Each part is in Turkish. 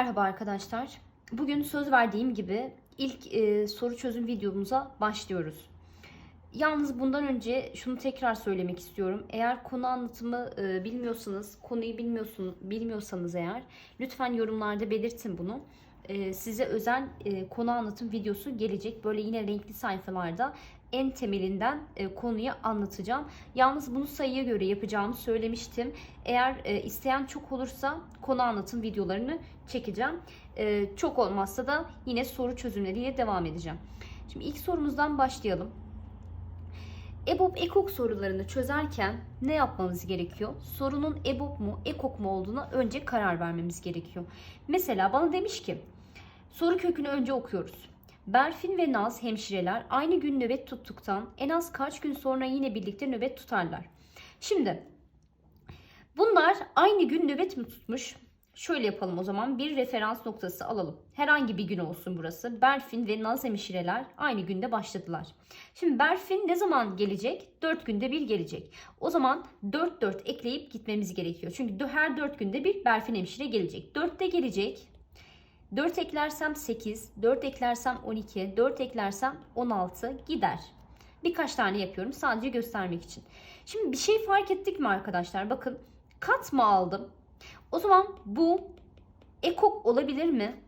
Merhaba arkadaşlar. Bugün söz verdiğim gibi ilk e, soru çözüm videomuza başlıyoruz. Yalnız bundan önce şunu tekrar söylemek istiyorum. Eğer konu anlatımı e, bilmiyorsanız, konuyu bilmiyorsunuz, bilmiyorsanız eğer lütfen yorumlarda belirtin bunu. E, size özel e, konu anlatım videosu gelecek. Böyle yine renkli sayfalarda en temelinden e, konuyu anlatacağım. Yalnız bunu sayıya göre yapacağımı söylemiştim. Eğer e, isteyen çok olursa konu anlatım videolarını çekeceğim. E, çok olmazsa da yine soru çözümleriyle devam edeceğim. Şimdi ilk sorumuzdan başlayalım. EBOB ekok sorularını çözerken ne yapmamız gerekiyor? Sorunun EBOB mu ekok mu olduğuna önce karar vermemiz gerekiyor. Mesela bana demiş ki soru kökünü önce okuyoruz. Berfin ve Naz hemşireler aynı gün nöbet tuttuktan en az kaç gün sonra yine birlikte nöbet tutarlar. Şimdi bunlar aynı gün nöbet mi tutmuş? Şöyle yapalım o zaman bir referans noktası alalım. Herhangi bir gün olsun burası. Berfin ve Naz hemşireler aynı günde başladılar. Şimdi Berfin ne zaman gelecek? 4 günde bir gelecek. O zaman 4 4 ekleyip gitmemiz gerekiyor. Çünkü her 4 günde bir Berfin hemşire gelecek. 4 de gelecek. 4 eklersem 8, 4 eklersem 12, 4 eklersem 16 gider. Birkaç tane yapıyorum sadece göstermek için. Şimdi bir şey fark ettik mi arkadaşlar? Bakın kat mı aldım? O zaman bu ekok olabilir mi?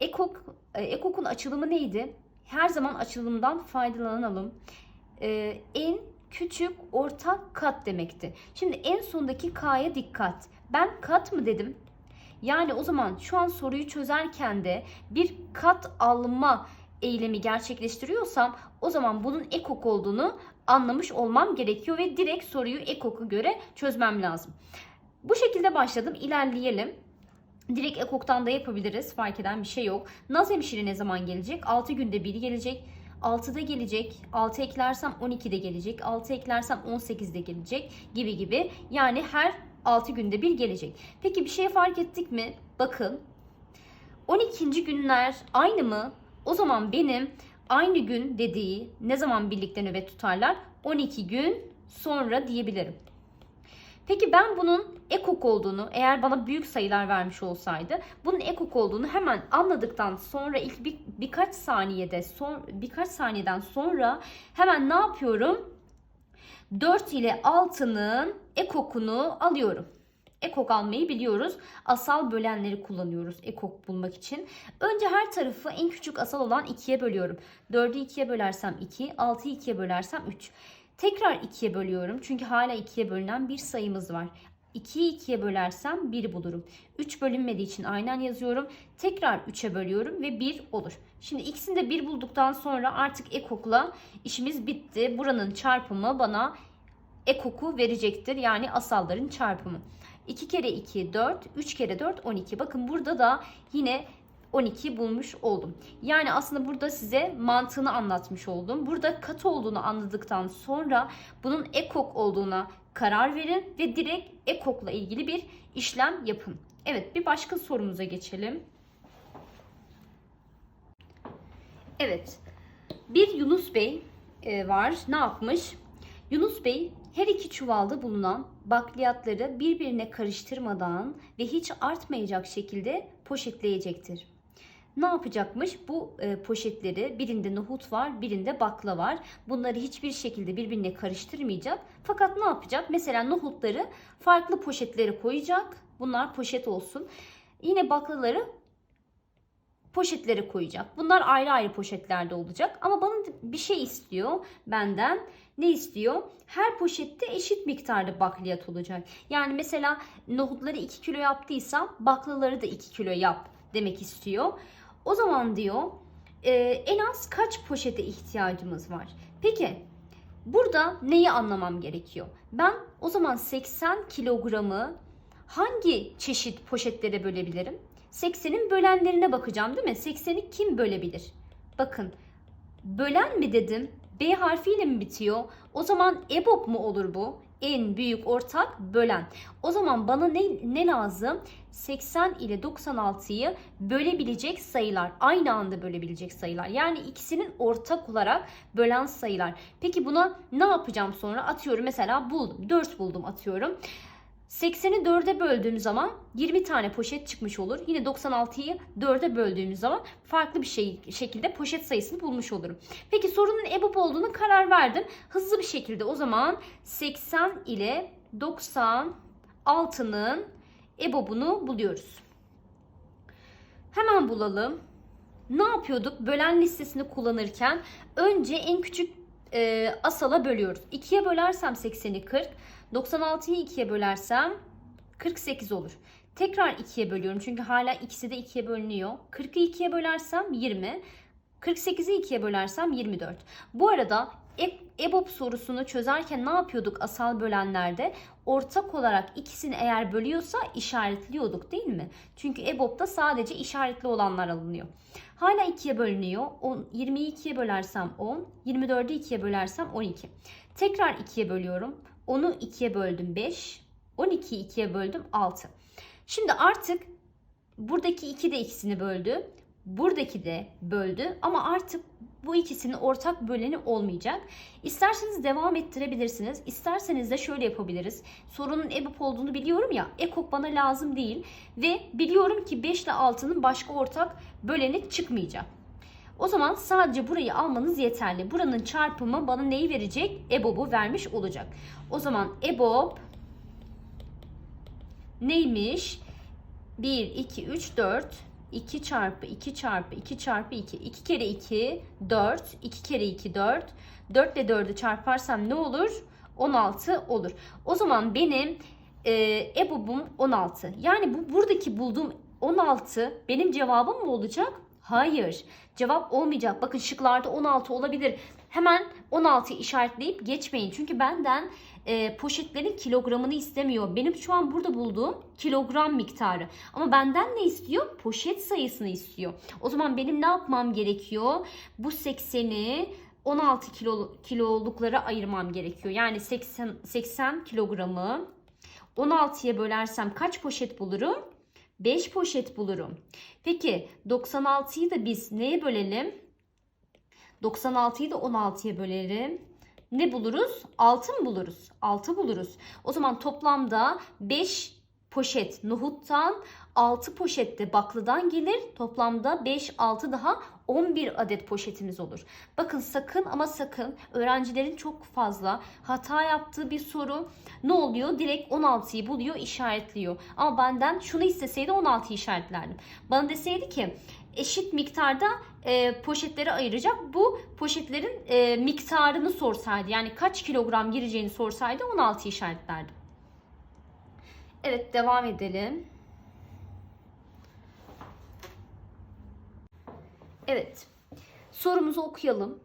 Ekok, e, ekokun açılımı neydi? Her zaman açılımdan faydalanalım. Ee, en küçük ortak kat demekti. Şimdi en sondaki K'ya dikkat. Ben kat mı dedim? Yani o zaman şu an soruyu çözerken de bir kat alma eylemi gerçekleştiriyorsam o zaman bunun ekok olduğunu anlamış olmam gerekiyor ve direkt soruyu ekoku göre çözmem lazım. Bu şekilde başladım. İlerleyelim. Direkt ekoktan da yapabiliriz. Fark eden bir şey yok. Naz hemşire ne zaman gelecek? 6 günde biri gelecek. 6'da gelecek. 6 eklersem 12'de gelecek. 6 eklersem 18'de gelecek gibi gibi. Yani her 6 günde bir gelecek. Peki bir şey fark ettik mi? Bakın 12. günler aynı mı? O zaman benim aynı gün dediği ne zaman birlikte nöbet tutarlar? 12 gün sonra diyebilirim. Peki ben bunun ekok olduğunu eğer bana büyük sayılar vermiş olsaydı bunun ekok olduğunu hemen anladıktan sonra ilk bir, birkaç saniyede son birkaç saniyeden sonra hemen ne yapıyorum? 4 ile 6'nın ekokunu alıyorum. Ekok almayı biliyoruz. Asal bölenleri kullanıyoruz ekok bulmak için. Önce her tarafı en küçük asal olan 2'ye bölüyorum. 4'ü 2'ye bölersem 2, 6'yı 2'ye bölersem 3. Tekrar 2'ye bölüyorum çünkü hala 2'ye bölünen bir sayımız var. 2'yi 2'ye bölersem 1'i bulurum. 3 bölünmediği için aynen yazıyorum. Tekrar 3'e bölüyorum ve 1 olur. Şimdi ikisini de 1 bulduktan sonra artık ekokla işimiz bitti. Buranın çarpımı bana ekoku verecektir. Yani asalların çarpımı. 2 kere 2 4, 3 kere 4 12. Bakın burada da yine 12 bulmuş oldum. Yani aslında burada size mantığını anlatmış oldum. Burada kat olduğunu anladıktan sonra bunun ekok olduğuna karar verin ve direkt ekokla ilgili bir işlem yapın. Evet bir başka sorumuza geçelim. Evet bir Yunus Bey e, var. Ne yapmış? Yunus Bey her iki çuvalda bulunan bakliyatları birbirine karıştırmadan ve hiç artmayacak şekilde poşetleyecektir. Ne yapacakmış? Bu e, poşetleri birinde nohut var, birinde bakla var. Bunları hiçbir şekilde birbirine karıştırmayacak. Fakat ne yapacak? Mesela nohutları farklı poşetlere koyacak. Bunlar poşet olsun. Yine baklaları poşetlere koyacak. Bunlar ayrı ayrı poşetlerde olacak. Ama bana bir şey istiyor benden. Ne istiyor? Her poşette eşit miktarda bakliyat olacak. Yani mesela nohutları 2 kilo yaptıysam baklaları da 2 kilo yap demek istiyor. O zaman diyor e, en az kaç poşete ihtiyacımız var? Peki burada neyi anlamam gerekiyor? Ben o zaman 80 kilogramı hangi çeşit poşetlere bölebilirim? 80'in bölenlerine bakacağım değil mi? 80'i kim bölebilir? Bakın bölen mi dedim? B harfiyle mi bitiyor? O zaman EBOB mu olur bu? En büyük ortak bölen. O zaman bana ne, ne lazım? 80 ile 96'yı bölebilecek sayılar. Aynı anda bölebilecek sayılar. Yani ikisinin ortak olarak bölen sayılar. Peki buna ne yapacağım sonra? Atıyorum mesela buldum. 4 buldum atıyorum. 80'i 4'e böldüğümüz zaman 20 tane poşet çıkmış olur. Yine 96'yı 4'e böldüğümüz zaman farklı bir şey, şekilde poşet sayısını bulmuş olurum. Peki sorunun EBOB olduğunu karar verdim. Hızlı bir şekilde o zaman 80 ile 96'nın EBOB'unu buluyoruz. Hemen bulalım. Ne yapıyorduk? Bölen listesini kullanırken önce en küçük e, asala bölüyoruz. 2'ye bölersem 80'i 40. 96'yı 2'ye bölersem 48 olur. Tekrar 2'ye bölüyorum çünkü hala ikisi de 2'ye bölünüyor. 40'ı 2'ye bölersem 20. 48'i 2'ye bölersem 24. Bu arada E- EBOB sorusunu çözerken ne yapıyorduk asal bölenlerde? Ortak olarak ikisini eğer bölüyorsa işaretliyorduk değil mi? Çünkü EBOB'da sadece işaretli olanlar alınıyor. Hala 2'ye bölünüyor. 10, 20'yi 2'ye bölersem 10, 24'ü 2'ye bölersem 12. Tekrar 2'ye bölüyorum. 10'u 2'ye böldüm 5, 12'yi 2'ye böldüm 6. Şimdi artık buradaki 2 de ikisini böldü. Buradaki de böldü ama artık bu ikisinin ortak böleni olmayacak. İsterseniz devam ettirebilirsiniz. İsterseniz de şöyle yapabiliriz. Sorunun EBOB olduğunu biliyorum ya. EKOK bana lazım değil. Ve biliyorum ki 5 ile 6'nın başka ortak böleni çıkmayacak. O zaman sadece burayı almanız yeterli. Buranın çarpımı bana neyi verecek? EBOB'u vermiş olacak. O zaman EBOB neymiş? 1, 2, 3, 4. 2 çarpı 2 çarpı 2 çarpı 2. 2 kere 2 4. 2 kere 2 4. 4 ile 4'ü çarparsam ne olur? 16 olur. O zaman benim e, EBOB'um 16. Yani bu buradaki bulduğum 16 benim cevabım mı olacak? Hayır. Cevap olmayacak. Bakın şıklarda 16 olabilir. Hemen 16'yı işaretleyip geçmeyin. Çünkü benden e, poşetlerin kilogramını istemiyor. Benim şu an burada bulduğum kilogram miktarı. Ama benden ne istiyor? Poşet sayısını istiyor. O zaman benim ne yapmam gerekiyor? Bu 80'i 16 kilo, kiloluklara ayırmam gerekiyor. Yani 80, 80 kilogramı 16'ya bölersem kaç poşet bulurum? 5 poşet bulurum. Peki 96'yı da biz neye bölelim? 96'yı da 16'ya bölerim. Ne buluruz? 6 mı buluruz? 6 buluruz. O zaman toplamda 5 poşet nohuttan 6 poşet de baklıdan gelir. Toplamda 5, 6 daha 11 adet poşetimiz olur. Bakın sakın ama sakın öğrencilerin çok fazla hata yaptığı bir soru ne oluyor? Direkt 16'yı buluyor, işaretliyor. Ama benden şunu isteseydi 16'yı işaretlerdim. Bana deseydi ki eşit miktarda e, poşetleri ayıracak. Bu poşetlerin e, miktarını sorsaydı yani kaç kilogram gireceğini sorsaydı 16 işaretlerdim. Evet devam edelim. Evet. Sorumuzu okuyalım.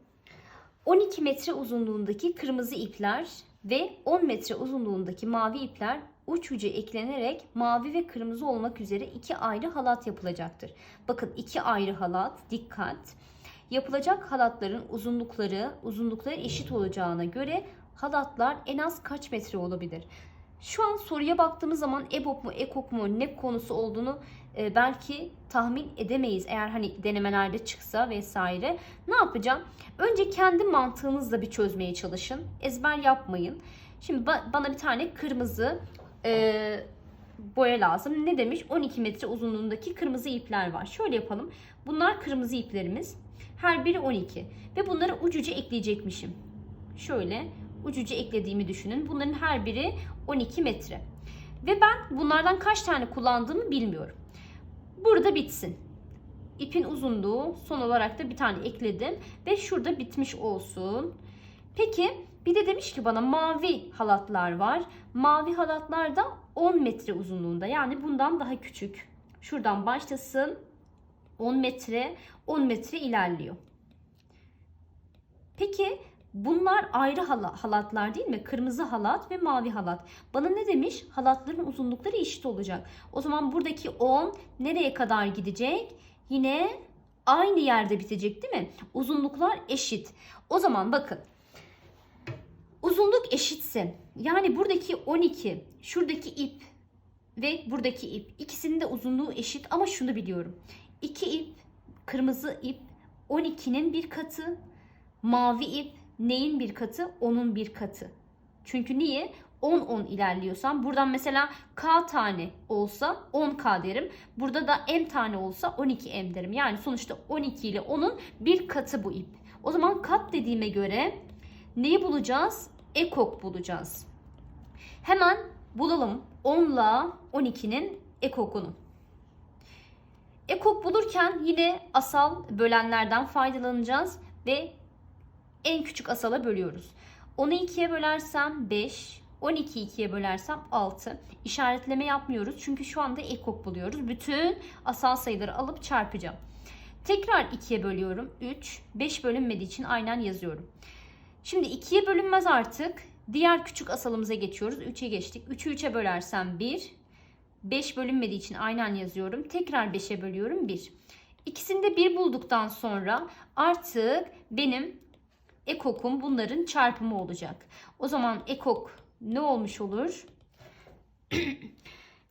12 metre uzunluğundaki kırmızı ipler ve 10 metre uzunluğundaki mavi ipler uç ucu eklenerek mavi ve kırmızı olmak üzere iki ayrı halat yapılacaktır. Bakın iki ayrı halat, dikkat. Yapılacak halatların uzunlukları, uzunlukları eşit olacağına göre halatlar en az kaç metre olabilir? Şu an soruya baktığımız zaman EBOB mu, EKOK mu ne konusu olduğunu e, belki tahmin edemeyiz. Eğer hani denemelerde çıksa vesaire. Ne yapacağım? Önce kendi mantığınızla bir çözmeye çalışın. Ezber yapmayın. Şimdi ba- bana bir tane kırmızı e, boya lazım. Ne demiş? 12 metre uzunluğundaki kırmızı ipler var. Şöyle yapalım. Bunlar kırmızı iplerimiz. Her biri 12. Ve bunları ucuca ekleyecekmişim. Şöyle ucuca eklediğimi düşünün. Bunların her biri 12 metre. Ve ben bunlardan kaç tane kullandığımı bilmiyorum. Burada bitsin. İpin uzunluğu son olarak da bir tane ekledim. Ve şurada bitmiş olsun. Peki bir de demiş ki bana mavi halatlar var. Mavi halatlar da 10 metre uzunluğunda. Yani bundan daha küçük. Şuradan başlasın. 10 metre, 10 metre ilerliyor. Peki bunlar ayrı hala- halatlar değil mi? Kırmızı halat ve mavi halat. Bana ne demiş? Halatların uzunlukları eşit olacak. O zaman buradaki 10 nereye kadar gidecek? Yine aynı yerde bitecek değil mi? Uzunluklar eşit. O zaman bakın. Uzunluk eşitse yani buradaki 12, şuradaki ip ve buradaki ip ikisinin de uzunluğu eşit ama şunu biliyorum. İki ip, kırmızı ip 12'nin bir katı, mavi ip neyin bir katı? Onun bir katı. Çünkü niye? 10 10 ilerliyorsam buradan mesela k tane olsa 10k derim. Burada da m tane olsa 12m derim. Yani sonuçta 12 ile 10'un bir katı bu ip. O zaman kat dediğime göre neyi bulacağız? Ekok bulacağız. Hemen bulalım 10 ile 12'nin ekokunu. Ekok bulurken yine asal bölenlerden faydalanacağız ve en küçük asala bölüyoruz. 10'u 2'ye bölersem 5, 12'yi 2'ye bölersem 6. İşaretleme yapmıyoruz çünkü şu anda ekok buluyoruz. Bütün asal sayıları alıp çarpacağım. Tekrar 2'ye bölüyorum. 3, 5 bölünmediği için aynen yazıyorum. Şimdi 2'ye bölünmez artık. Diğer küçük asalımıza geçiyoruz. 3'e geçtik. 3'ü 3'e bölersem 1. 5 bölünmediği için aynen yazıyorum. Tekrar 5'e bölüyorum 1. İkisini de 1 bulduktan sonra artık benim ekokum bunların çarpımı olacak. O zaman ekok ne olmuş olur?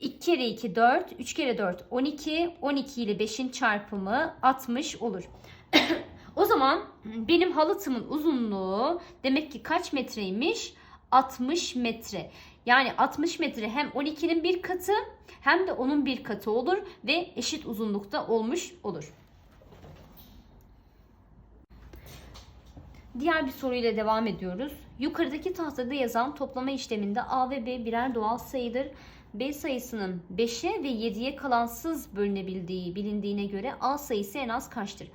2 kere 2 4, 3 kere 4 12, 12 ile 5'in çarpımı 60 olur. o zaman benim halatımın uzunluğu demek ki kaç metreymiş? 60 metre. Yani 60 metre hem 12'nin bir katı hem de onun bir katı olur ve eşit uzunlukta olmuş olur. Diğer bir soruyla devam ediyoruz. Yukarıdaki tahtada yazan toplama işleminde A ve B birer doğal sayıdır. B sayısının 5'e ve 7'ye kalansız bölünebildiği bilindiğine göre A sayısı en az kaçtır?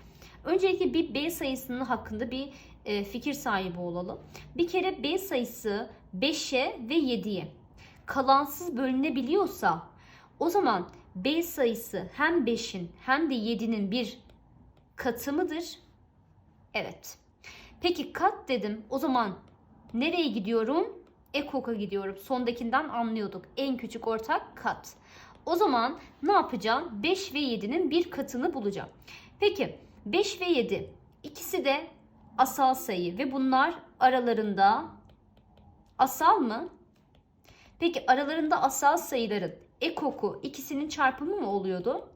Öncelikle bir B sayısının hakkında bir e, fikir sahibi olalım. Bir kere B sayısı 5'e ve 7'ye kalansız bölünebiliyorsa o zaman B sayısı hem 5'in hem de 7'nin bir katı mıdır? Evet. Peki kat dedim. O zaman nereye gidiyorum? Ekok'a gidiyorum. Sondakinden anlıyorduk. En küçük ortak kat. O zaman ne yapacağım? 5 ve 7'nin bir katını bulacağım. Peki 5 ve 7 ikisi de asal sayı ve bunlar aralarında asal mı? Peki aralarında asal sayıların ekoku ikisinin çarpımı mı oluyordu?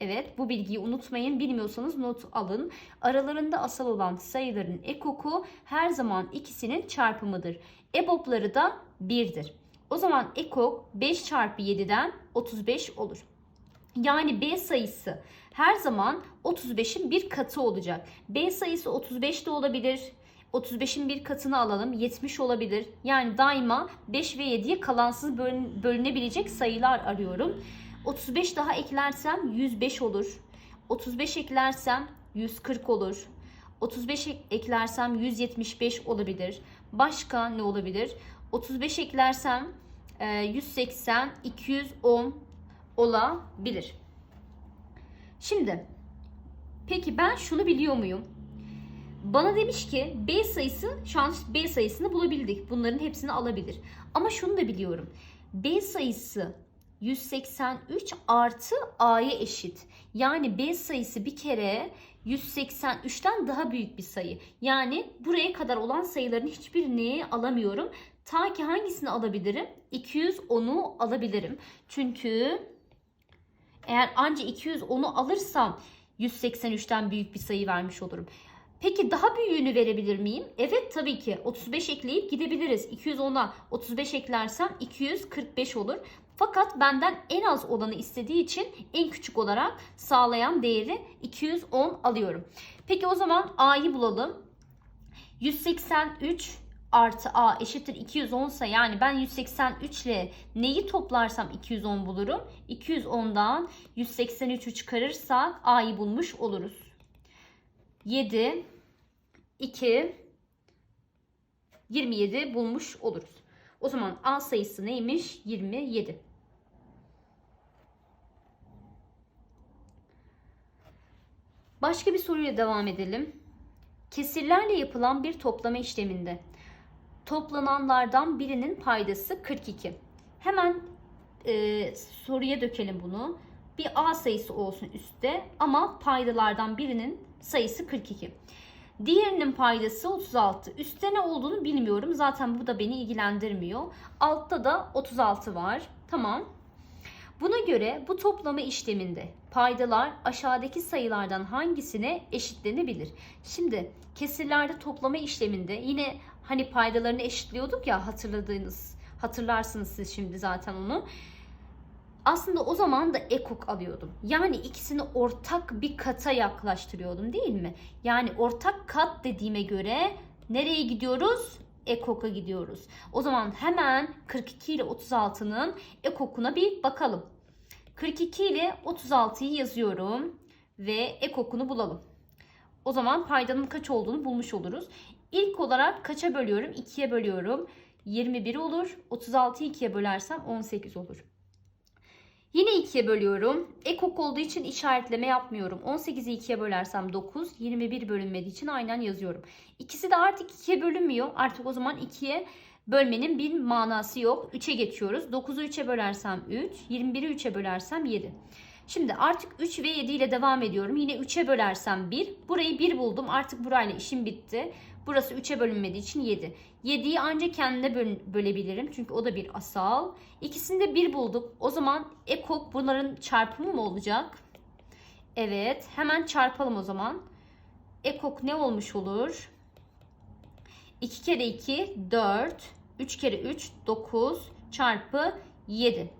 Evet bu bilgiyi unutmayın. Bilmiyorsanız not alın. Aralarında asal olan sayıların ekoku her zaman ikisinin çarpımıdır. EBOB'ları da 1'dir. O zaman ekok 5 çarpı 7'den 35 olur. Yani B sayısı her zaman 35'in bir katı olacak. B sayısı 35 de olabilir. 35'in bir katını alalım. 70 olabilir. Yani daima 5 ve 7'ye kalansız bölünebilecek sayılar arıyorum. 35 daha eklersem 105 olur. 35 eklersem 140 olur. 35 eklersem 175 olabilir. Başka ne olabilir? 35 eklersem 180, 210 olabilir. Şimdi peki ben şunu biliyor muyum? Bana demiş ki B sayısı şu B sayısını bulabildik. Bunların hepsini alabilir. Ama şunu da biliyorum. B sayısı 183 artı A'ya eşit. Yani B sayısı bir kere 183'ten daha büyük bir sayı. Yani buraya kadar olan sayıların hiçbirini alamıyorum. Ta ki hangisini alabilirim? 210'u alabilirim. Çünkü eğer anca 210'u alırsam 183'ten büyük bir sayı vermiş olurum. Peki daha büyüğünü verebilir miyim? Evet tabii ki 35 ekleyip gidebiliriz. 210'a 35 eklersem 245 olur. Fakat benden en az olanı istediği için en küçük olarak sağlayan değeri 210 alıyorum. Peki o zaman A'yı bulalım. 183 artı A eşittir 210 ise yani ben 183 ile neyi toplarsam 210 bulurum. 210'dan 183'ü çıkarırsak A'yı bulmuş oluruz. 7, 2, 27 bulmuş oluruz. O zaman A sayısı neymiş? 27. Başka bir soruyla devam edelim. Kesirlerle yapılan bir toplama işleminde toplananlardan birinin paydası 42. Hemen e, soruya dökelim bunu. Bir A sayısı olsun üstte ama paydalardan birinin sayısı 42. Diğerinin paydası 36. Üstte ne olduğunu bilmiyorum. Zaten bu da beni ilgilendirmiyor. Altta da 36 var. Tamam. Buna göre bu toplama işleminde paydalar aşağıdaki sayılardan hangisine eşitlenebilir? Şimdi kesirlerde toplama işleminde yine hani paydalarını eşitliyorduk ya hatırladığınız Hatırlarsınız siz şimdi zaten onu. Aslında o zaman da ekok alıyordum. Yani ikisini ortak bir kata yaklaştırıyordum değil mi? Yani ortak kat dediğime göre nereye gidiyoruz? Ekok'a gidiyoruz. O zaman hemen 42 ile 36'nın ekokuna bir bakalım. 42 ile 36'yı yazıyorum ve ekokunu bulalım. O zaman paydanın kaç olduğunu bulmuş oluruz. İlk olarak kaça bölüyorum? 2'ye bölüyorum. 21 olur. 36'yı 2'ye bölersem 18 olur. Yine 2'ye bölüyorum. Ekok olduğu için işaretleme yapmıyorum. 18'i 2'ye bölersem 9. 21 bölünmediği için aynen yazıyorum. İkisi de artık 2'ye bölünmüyor. Artık o zaman 2'ye bölmenin bir manası yok. 3'e geçiyoruz. 9'u 3'e bölersem 3. 21'i 3'e bölersem 7. Şimdi artık 3 ve 7 ile devam ediyorum. Yine 3'e bölersem 1. Burayı 1 buldum. Artık burayla işim bitti. Burası 3'e bölünmediği için 7. 7'yi ancak kendine böl- bölebilirim. Çünkü o da bir asal. İkisini de 1 bulduk. O zaman ekok bunların çarpımı mı olacak? Evet. Hemen çarpalım o zaman. Ekok ne olmuş olur? 2 kere 2 4. 3 kere 3 9 çarpı 7.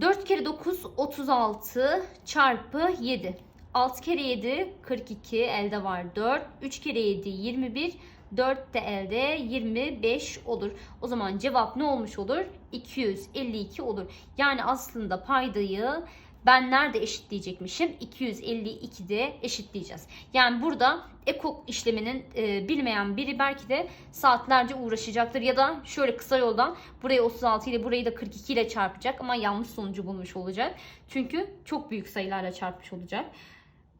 4 kere 9 36 çarpı 7. 6 kere 7 42 elde var 4. 3 kere 7 21. 4 de elde 25 olur. O zaman cevap ne olmuş olur? 252 olur. Yani aslında paydayı ben nerede eşitleyecekmişim? 252'de eşitleyeceğiz. Yani burada ekok işleminin e, bilmeyen biri belki de saatlerce uğraşacaktır. Ya da şöyle kısa yoldan burayı 36 ile burayı da 42 ile çarpacak ama yanlış sonucu bulmuş olacak. Çünkü çok büyük sayılarla çarpmış olacak.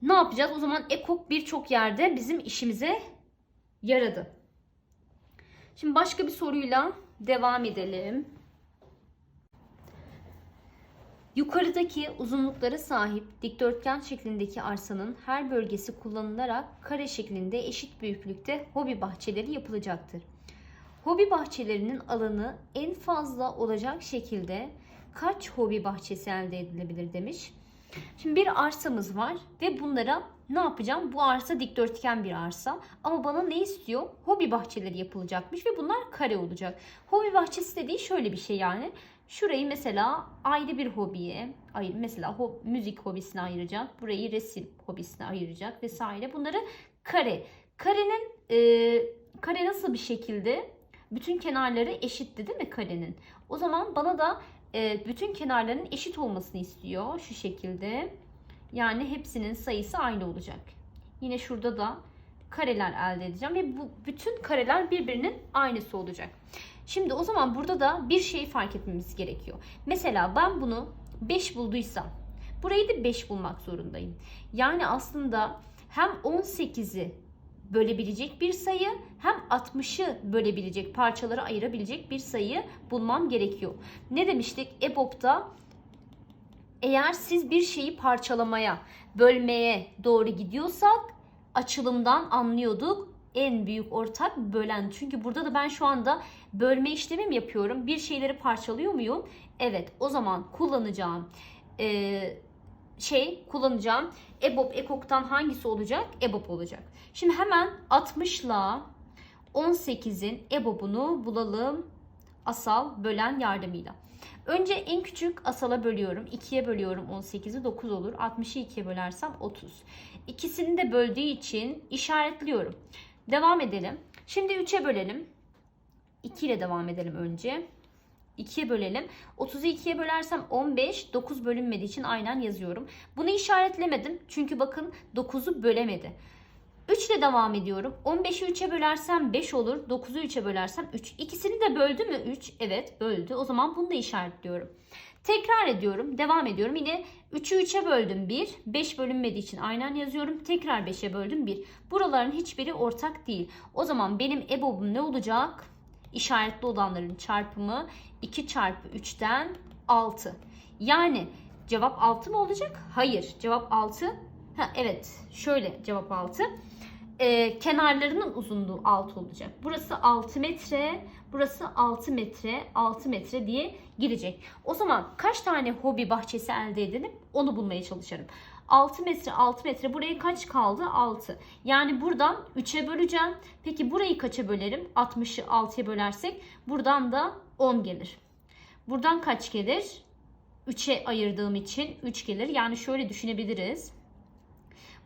Ne yapacağız? O zaman ekok birçok yerde bizim işimize yaradı. Şimdi başka bir soruyla devam edelim. Yukarıdaki uzunluklara sahip dikdörtgen şeklindeki arsanın her bölgesi kullanılarak kare şeklinde eşit büyüklükte hobi bahçeleri yapılacaktır. Hobi bahçelerinin alanı en fazla olacak şekilde kaç hobi bahçesi elde edilebilir demiş. Şimdi bir arsamız var ve bunlara ne yapacağım? Bu arsa dikdörtgen bir arsa ama bana ne istiyor? Hobi bahçeleri yapılacakmış ve bunlar kare olacak. Hobi bahçesi dediği şöyle bir şey yani. Şurayı mesela ayrı bir hobiye, ayır mesela ho- müzik hobisine ayıracak. Burayı resim hobisine ayıracak vesaire. Bunları kare. Karenin e, kare nasıl bir şekilde? Bütün kenarları eşitti değil mi karenin? O zaman bana da e, bütün kenarların eşit olmasını istiyor şu şekilde. Yani hepsinin sayısı aynı olacak. Yine şurada da kareler elde edeceğim ve bu bütün kareler birbirinin aynısı olacak. Şimdi o zaman burada da bir şey fark etmemiz gerekiyor. Mesela ben bunu 5 bulduysam burayı da 5 bulmak zorundayım. Yani aslında hem 18'i bölebilecek bir sayı hem 60'ı bölebilecek parçalara ayırabilecek bir sayı bulmam gerekiyor. Ne demiştik? EBOB'da eğer siz bir şeyi parçalamaya, bölmeye doğru gidiyorsak açılımdan anlıyorduk en büyük ortak bölen. Çünkü burada da ben şu anda bölme işlemi mi yapıyorum? Bir şeyleri parçalıyor muyum? Evet. O zaman kullanacağım e, şey kullanacağım. EBOB ekoktan hangisi olacak? EBOB olacak. Şimdi hemen 60 ile 18'in EBOB'unu bulalım. Asal bölen yardımıyla. Önce en küçük asala bölüyorum. 2'ye bölüyorum 18'i 9 olur. 60'ı 2'ye bölersem 30. İkisini de böldüğü için işaretliyorum. Devam edelim. Şimdi 3'e bölelim. 2 ile devam edelim önce. 2'ye bölelim. 30'u 2'ye bölersem 15. 9 bölünmediği için aynen yazıyorum. Bunu işaretlemedim. Çünkü bakın 9'u bölemedi. 3 ile devam ediyorum. 15'i 3'e bölersem 5 olur. 9'u 3'e bölersem 3. İkisini de böldü mü 3? Evet böldü. O zaman bunu da işaretliyorum. Tekrar ediyorum. Devam ediyorum. Yine 3'ü 3'e böldüm 1. 5 bölünmediği için aynen yazıyorum. Tekrar 5'e böldüm 1. Buraların hiçbiri ortak değil. O zaman benim EBOB'um ne olacak? İşaretli olanların çarpımı 2 çarpı 3'ten 6. Yani cevap 6 mı olacak? Hayır. Cevap 6. Ha, evet. Şöyle cevap 6. Ee, kenarlarının uzunluğu 6 olacak. Burası 6 metre. Burası 6 metre. 6 metre diye girecek. O zaman kaç tane hobi bahçesi elde edelim? Onu bulmaya çalışırım. 6 metre 6 metre buraya kaç kaldı? 6. Yani buradan 3'e böleceğim. Peki burayı kaça bölerim? 60'ı 6'ya bölersek buradan da 10 gelir. Buradan kaç gelir? 3'e ayırdığım için 3 gelir. Yani şöyle düşünebiliriz.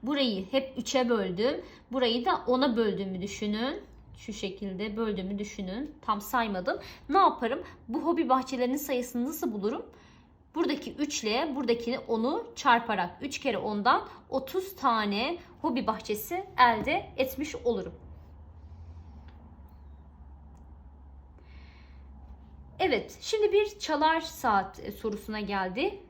Burayı hep 3'e böldüm. Burayı da 10'a böldüğümü düşünün. Şu şekilde böldüğümü düşünün. Tam saymadım. Ne yaparım? Bu hobi bahçelerinin sayısını nasıl bulurum? Buradaki 3 ile buradaki 10'u çarparak 3 kere 10'dan 30 tane hobi bahçesi elde etmiş olurum. Evet, şimdi bir çalar saat e, sorusuna geldi.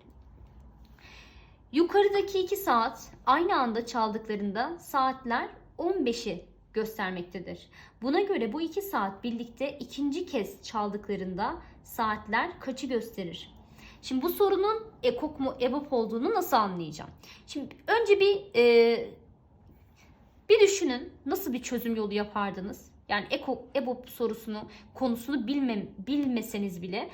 Yukarıdaki iki saat aynı anda çaldıklarında saatler 15'i göstermektedir. Buna göre bu iki saat birlikte ikinci kez çaldıklarında saatler kaçı gösterir? Şimdi bu sorunun ekok mu ebop olduğunu nasıl anlayacağım? Şimdi önce bir e, bir düşünün nasıl bir çözüm yolu yapardınız? Yani ekok ebop sorusunu konusunu bilmem, bilmeseniz bile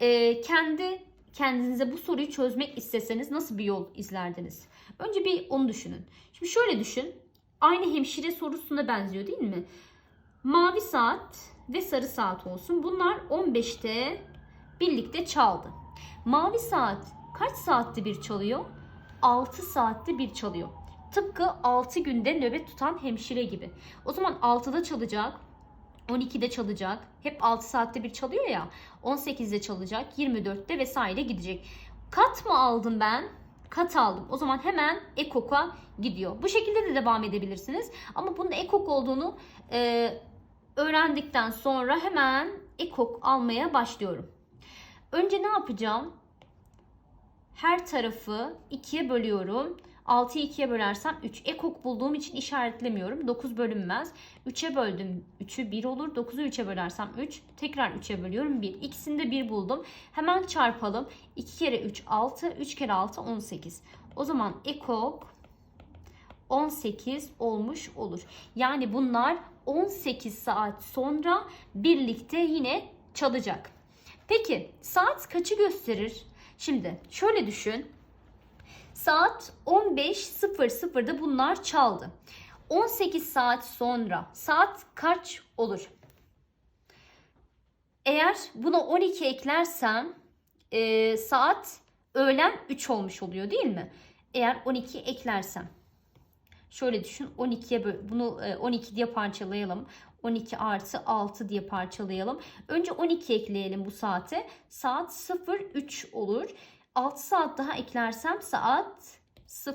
e, kendi kendinize bu soruyu çözmek isteseniz nasıl bir yol izlerdiniz? Önce bir onu düşünün. Şimdi şöyle düşün. Aynı hemşire sorusuna benziyor değil mi? Mavi saat ve sarı saat olsun. Bunlar 15'te birlikte çaldı. Mavi saat kaç saatte bir çalıyor? 6 saatte bir çalıyor. Tıpkı 6 günde nöbet tutan hemşire gibi. O zaman 6'da çalacak, 12'de çalacak. Hep 6 saatte bir çalıyor ya. 18'de çalacak, 24'te vesaire gidecek. Kat mı aldım ben? Kat aldım. O zaman hemen ekok'a gidiyor. Bu şekilde de devam edebilirsiniz. Ama bunun ekok olduğunu e, öğrendikten sonra hemen ekok almaya başlıyorum. Önce ne yapacağım? Her tarafı 2'ye bölüyorum. 6'yı 2'ye bölersem 3. Ekok bulduğum için işaretlemiyorum. 9 bölünmez. 3'e böldüm. 3'ü 1 olur. 9'u 3'e bölersem 3. Tekrar 3'e bölüyorum 1. İkisini de 1 buldum. Hemen çarpalım. 2 kere 3 6. 3 kere 6 18. O zaman ekok 18 olmuş olur. Yani bunlar 18 saat sonra birlikte yine çalacak. Peki saat kaçı gösterir? Şimdi şöyle düşün. Saat 15.00'da bunlar çaldı. 18 saat sonra saat kaç olur? Eğer buna 12 eklersem e, saat öğlen 3 olmuş oluyor değil mi? Eğer 12 eklersem. Şöyle düşün 12'ye bunu 12 diye parçalayalım. 12 artı 6 diye parçalayalım. Önce 12 ekleyelim bu saate. Saat 03 olur. 6 saat daha eklersem saat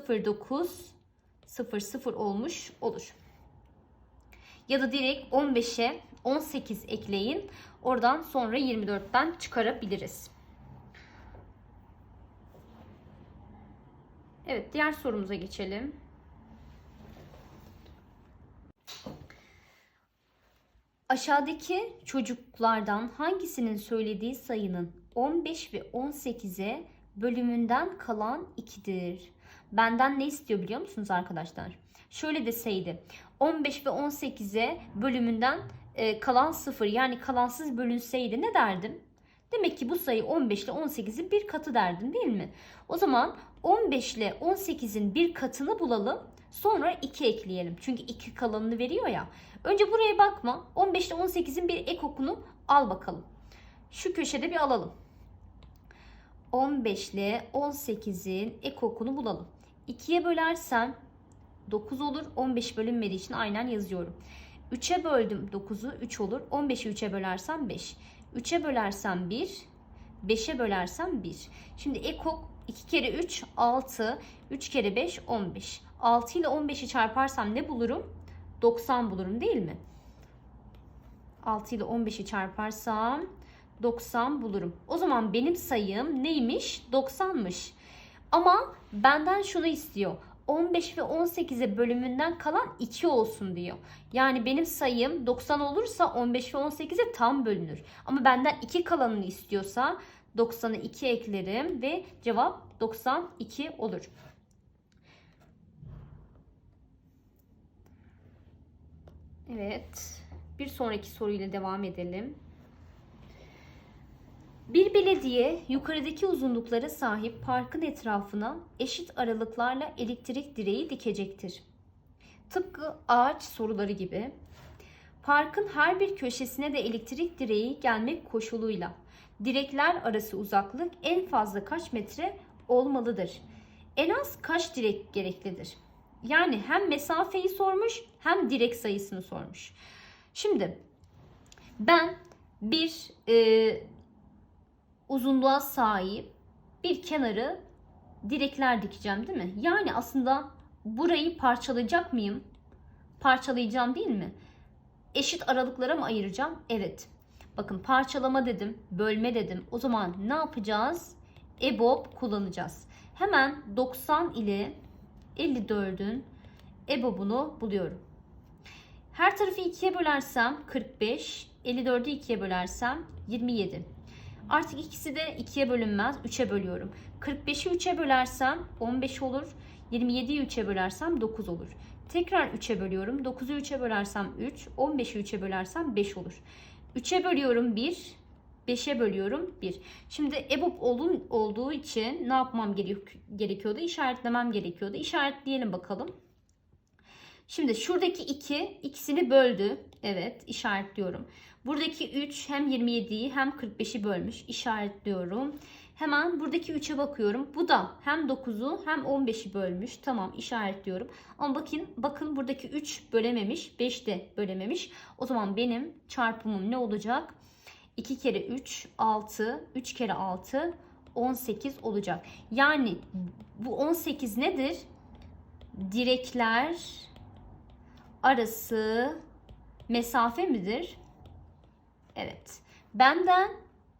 09 00 olmuş olur. Ya da direkt 15'e 18 ekleyin. Oradan sonra 24'ten çıkarabiliriz. Evet diğer sorumuza geçelim. Aşağıdaki çocuklardan hangisinin söylediği sayının 15 ve 18'e bölümünden kalan 2'dir. Benden ne istiyor biliyor musunuz arkadaşlar? Şöyle deseydi 15 ve 18'e bölümünden e, kalan 0 yani kalansız bölünseydi ne derdim? Demek ki bu sayı 15 ile 18'in bir katı derdim değil mi? O zaman 15 ile 18'in bir katını bulalım. Sonra 2 ekleyelim. Çünkü 2 kalanını veriyor ya. Önce buraya bakma. 15 ile 18'in bir ek okunu al bakalım. Şu köşede bir alalım. 15 ile 18'in ek okunu bulalım. 2'ye bölersem 9 olur. 15 bölünmediği için aynen yazıyorum. 3'e böldüm 9'u 3 olur. 15'i 3'e bölersem 5. 3'e bölersem 1. 5'e bölersem 1. Şimdi ekok 2 kere 3 6. 3 kere 5 15. 6 ile 15'i çarparsam ne bulurum? 90 bulurum değil mi? 6 ile 15'i çarparsam 90 bulurum. O zaman benim sayım neymiş? 90'mış. Ama benden şunu istiyor. 15 ve 18'e bölümünden kalan 2 olsun diyor. Yani benim sayım 90 olursa 15 ve 18'e tam bölünür. Ama benden 2 kalanını istiyorsa 90'ı 2 eklerim ve cevap 92 olur. Evet. Bir sonraki soruyla devam edelim. Bir belediye yukarıdaki uzunluklara sahip parkın etrafına eşit aralıklarla elektrik direği dikecektir. Tıpkı ağaç soruları gibi parkın her bir köşesine de elektrik direği gelmek koşuluyla direkler arası uzaklık en fazla kaç metre olmalıdır? En az kaç direk gereklidir? Yani hem mesafeyi sormuş hem direk sayısını sormuş. Şimdi ben bir e, uzunluğa sahip bir kenarı direkler dikeceğim değil mi? Yani aslında burayı parçalayacak mıyım? Parçalayacağım değil mi? Eşit aralıklara mı ayıracağım? Evet. Bakın parçalama dedim, bölme dedim. O zaman ne yapacağız? EBOB kullanacağız. Hemen 90 ile 54'ün EBOB'unu buluyorum. Her tarafı 2'ye bölersem 45, 54'ü 2'ye bölersem 27. Artık ikisi de 2'ye bölünmez. 3'e bölüyorum. 45'i 3'e bölersem 15 olur. 27'yi 3'e bölersem 9 olur. Tekrar 3'e bölüyorum. 9'u 3'e bölersem 3. 15'i 3'e bölersem 5 olur. 3'e bölüyorum 1. 5'e bölüyorum 1. Şimdi EBOB olun, olduğu için ne yapmam gerekiyordu? İşaretlemem gerekiyordu. İşaretleyelim bakalım. Şimdi şuradaki 2 ikisini böldü. Evet işaretliyorum. Buradaki 3 hem 27'yi hem 45'i bölmüş. İşaretliyorum. Hemen buradaki 3'e bakıyorum. Bu da hem 9'u hem 15'i bölmüş. Tamam işaretliyorum. Ama bakın bakın buradaki 3 bölememiş. 5 de bölememiş. O zaman benim çarpımım ne olacak? 2 kere 3 6. 3 kere 6 18 olacak. Yani bu 18 nedir? Direkler arası mesafe midir? Evet. Benden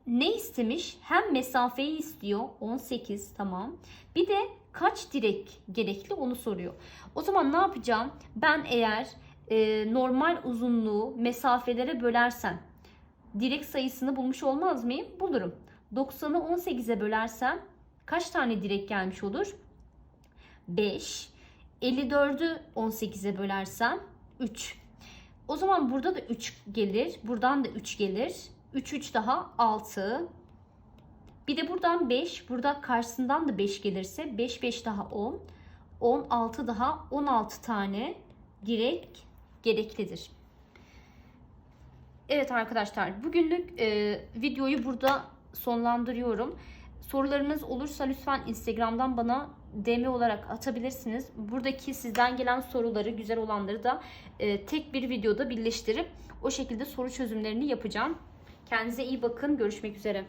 ne istemiş? Hem mesafeyi istiyor. 18 tamam. Bir de kaç direk gerekli onu soruyor. O zaman ne yapacağım? Ben eğer e, normal uzunluğu mesafelere bölersem direk sayısını bulmuş olmaz mıyım? Bulurum. 90'ı 18'e bölersem kaç tane direk gelmiş olur? 5. 54'ü 18'e bölersem 3. O zaman burada da 3 gelir. Buradan da 3 gelir. 3 3 daha 6. Bir de buradan 5. Burada karşısından da 5 gelirse 5 5 daha 10. 16 daha 16 tane direk gereklidir. Evet arkadaşlar bugünlük e, videoyu burada sonlandırıyorum. Sorularınız olursa lütfen Instagram'dan bana DM olarak atabilirsiniz. Buradaki sizden gelen soruları, güzel olanları da e, tek bir videoda birleştirip o şekilde soru çözümlerini yapacağım. Kendinize iyi bakın. Görüşmek üzere.